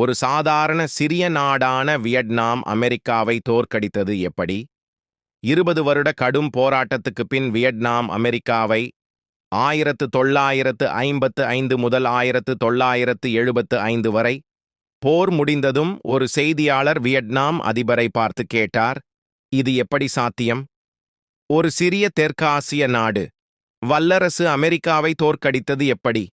ஒரு சாதாரண சிறிய நாடான வியட்நாம் அமெரிக்காவை தோற்கடித்தது எப்படி? இருபது வருட கடும் போராட்டத்துக்கு பின் வியட்நாம் அமெரிக்காவை ஆயிரத்து தொள்ளாயிரத்து ஐம்பத்து ஐந்து முதல் ஆயிரத்து தொள்ளாயிரத்து எழுபத்து ஐந்து வரை போர் முடிந்ததும் ஒரு செய்தியாளர் வியட்நாம் அதிபரை பார்த்து கேட்டார் இது எப்படி சாத்தியம்? ஒரு சிறிய தெற்காசிய நாடு வல்லரசு அமெரிக்காவை தோற்கடித்தது எப்படி?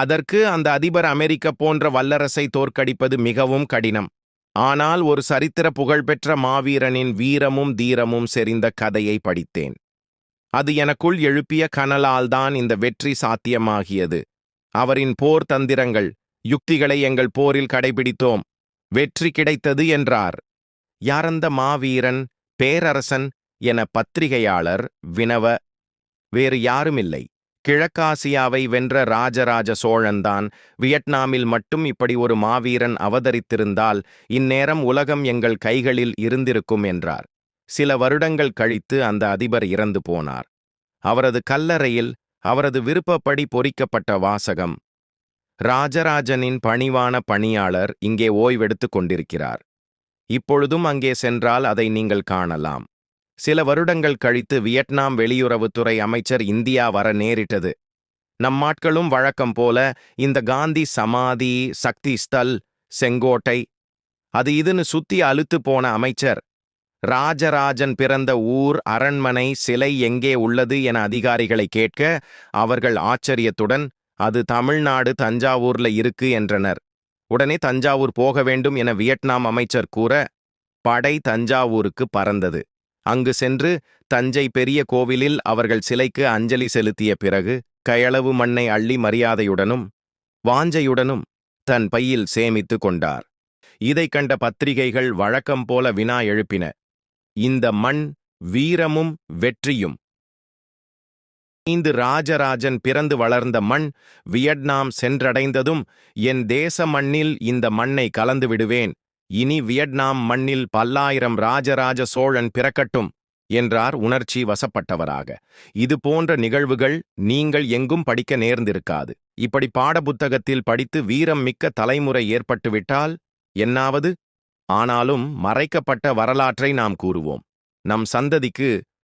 அதற்கு அந்த அதிபர் அமெரிக்க போன்ற வல்லரசை தோற்கடிப்பது மிகவும் கடினம். ஆனால் ஒரு சரித்திர புகழ்பெற்ற மாவீரனின் வீரமும் தீரமும் செறிந்த கதையை படித்தேன். அது எனக்குள் எழுப்பிய கனலால்தான் இந்த வெற்றி சாத்தியமாகியது. அவரின் போர் தந்திரங்கள் யுக்திகளை எங்கள் போரில் கடைபிடித்தோம். வெற்றி கிடைத்தது என்றார். யாரந்த மாவீரன் பேரரசன் என பத்திரிகையாளர் வினவ வேறு யாருமில்லை. கிழக்காசியாவை வென்ற ராஜராஜ சோழன்தான். வியட்நாமில் மட்டும் இப்படி ஒரு மாவீரன் அவதரித்திருந்தால் இந்நேரம் உலகம் எங்கள் கைகளில் இருந்திருக்கும் என்றார். சில வருடங்கள் கழித்து அந்த அதிபர் இறந்து போனார். அவரது கல்லறையில் அவரது விருப்பப்படி பொறிக்கப்பட்ட வாசகம். ராஜராஜனின் பணிவான பணியாளர் இங்கே ஓய்வெடுத்துக் கொண்டிருக்கிறார். இப்பொழுதும் அங்கே சென்றால் அதை நீங்கள் காணலாம். சில வருடங்கள் கழித்து வியட்நாம் வெளியுறவுத்துறை அமைச்சர் இந்தியா வர நேரிட்டது. நம்மாட்களும் வழக்கம் போல இந்த காந்தி சமாதி சக்தி ஸ்தல் செங்கோட்டை அது இதுன்னு சுத்தி அழுத்து போன அமைச்சர். ராஜராஜன் பிறந்த ஊர் அரண்மனை சிலை எங்கே உள்ளது என அதிகாரிகளை கேட்க அவர்கள் ஆச்சரியத்துடன் அது தமிழ்நாடு தஞ்சாவூர்ல இருக்கு என்றனர். உடனே தஞ்சாவூர் போக வேண்டும் என வியட்நாம் அமைச்சர் கூற படை தஞ்சாவூருக்கு பறந்தது. அங்கு சென்று தஞ்சை பெரிய கோவிலில் அவர்கள் சிலைக்கு அஞ்சலி செலுத்திய பிறகு கையளவு மண்ணை அள்ளி மரியாதையுடனும் வாஞ்சையுடனும் தன் பையில் சேமித்து கொண்டார். இதைக் கண்ட பத்திரிகைகள் வழக்கம் போல வினா எழுப்பின. இந்த மண் வீரமும் வெற்றியும். ஐந்து ராஜராஜன் பிறந்து வளர்ந்த மண் வியட்நாம் சென்றடைந்ததும் என் தேச மண்ணில் இந்த மண்ணை கலந்து விடுவேன். இனி வியட்நாம் மண்ணில் பல்லாயிரம் ராஜராஜ சோழன் பிறக்கட்டும் என்றார் உணர்ச்சி வசப்பட்டவராக. இது போன்ற நிகழ்வுகள் நீங்கள் எங்கும் படிக்க நேர்ந்திருக்காது. இப்படி பாடப்புத்தகத்தில் படித்து வீரம் மிக்க தலைமுறை ஏற்பட்டுவிட்டால் என்னாவது? ஆனாலும் மறைக்கப்பட்ட வரலாற்றை நாம் கூறுவோம். நம் சந்ததிக்கு